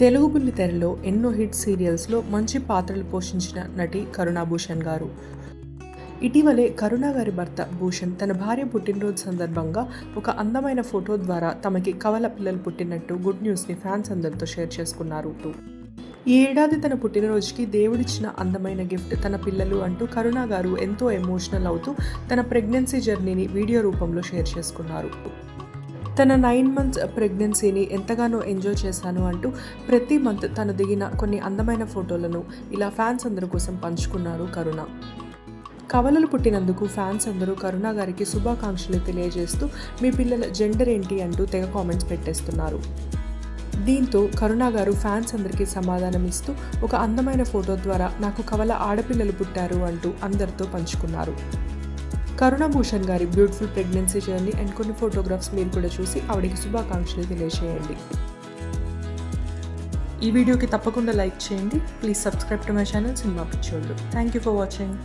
తెలుగు బుల్లి తెరలో ఎన్నో హిట్ సీరియల్స్లో మంచి పాత్రలు పోషించిన నటి కరుణాభూషణ్ గారు. ఇటీవలే కరుణ గారి భర్త భూషణ్ తన భార్య పుట్టినరోజు సందర్భంగా ఒక అందమైన ఫోటో ద్వారా తమకి కవల పిల్లలు పుట్టినట్టు గుడ్ న్యూస్ని ఫ్యాన్స్ అందరితో షేర్ చేసుకున్నారు. ఈ ఏడాది తన పుట్టినరోజుకి దేవుడిచ్చిన అందమైన గిఫ్ట్ తన పిల్లలు అంటూ కరుణ గారు ఎంతో ఎమోషనల్ అవుతూ తన ప్రెగ్నెన్సీ జర్నీని వీడియో రూపంలో షేర్ చేసుకున్నారు. తన నైన్ మంత్స్ ప్రెగ్నెన్సీని ఎంతగానో ఎంజాయ్ చేశాను అంటూ ప్రతి మంత్ తను దిగిన కొన్ని అందమైన ఫోటోలను ఇలా ఫ్యాన్స్ అందరి కోసం పంచుకున్నారు కరుణ. కవలలు పుట్టినందుకు ఫ్యాన్స్ అందరూ కరుణ గారికి శుభాకాంక్షలు తెలియజేస్తూ మీ పిల్లల జెండర్ ఏంటి అంటూ తెగ కామెంట్స్ పెట్టేస్తున్నారు. దీంతో కరుణ గారు ఫ్యాన్స్ అందరికీ సమాధానం ఇస్తూ ఒక అందమైన ఫోటో ద్వారా నాకు కవల ఆడపిల్లలు పుట్టారు అంటూ అందరితో పంచుకున్నారు. కరుణాభూషణ్ గారి బ్యూటిఫుల్ ప్రెగ్నెన్సీ జర్నీ అండ్ కొన్ని ఫోటోగ్రాఫ్స్ మీరు కూడా చూసి ఆవిడకి శుభాకాంక్షలు తెలియజేయండి. ఈ వీడియోకి తప్పకుండా లైక్ చేయండి. Please subscribe to my channel cinema పిచ్చోళ్ళు. Thank you for watching